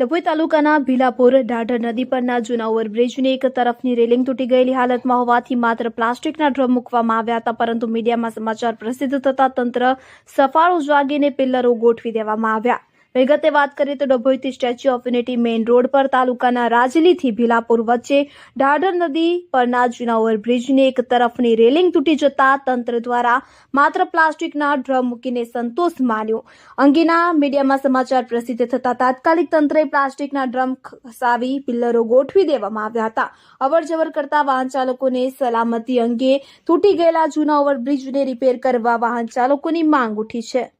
ડભોઈ તાલુકાના ભીલાપુર ઢાઢર નદી પરના જૂના ઓવરબ્રિજની એક તરફની રેલિંગ તૂટી ગયેલી હાલતમાં હોવાથી માત્ર પ્લાસ્ટિકના ડ્રમ મૂકવામાં આવ્યા હતા, પરંતુ મીડિયામાં સમાચાર પ્રસિદ્ધ થતા તંત્ર સફાળો જાગીને પિલ્લરો ગોઠવી દેવામાં આવ્યા. વિગતે વાત કરીએ તો ડભોઈથી statue of unity main road પર તાલુકાના રાજલીથી ભીલાપુર વચ્ચે ઢાઢર નદી પરના જૂના ઓવરબ્રિજની એક તરફની રેલિંગ તૂટી જતા તંત્ર દ્વારા માત્ર પ્લાસ્ટિકના ડ્રમ મૂકીને સંતોષ માન્યો. અંગેના મીડિયામાં સમાચાર પ્રસિદ્ધ થતા તાત્કાલિક તંત્રએ પ્લાસ્ટિકના ડ્રમ ખસાવી પિલ્લરો ગોઠવી દેવામાં આવ્યા હતા. અવરજવર કરતા વાહન ચાલકોને સલામતી અંગે તૂટી ગયેલા જૂના ઓવરબ્રિજને રિપેર કરવા વાહન ચાલકોની માંગ ઉઠી છે.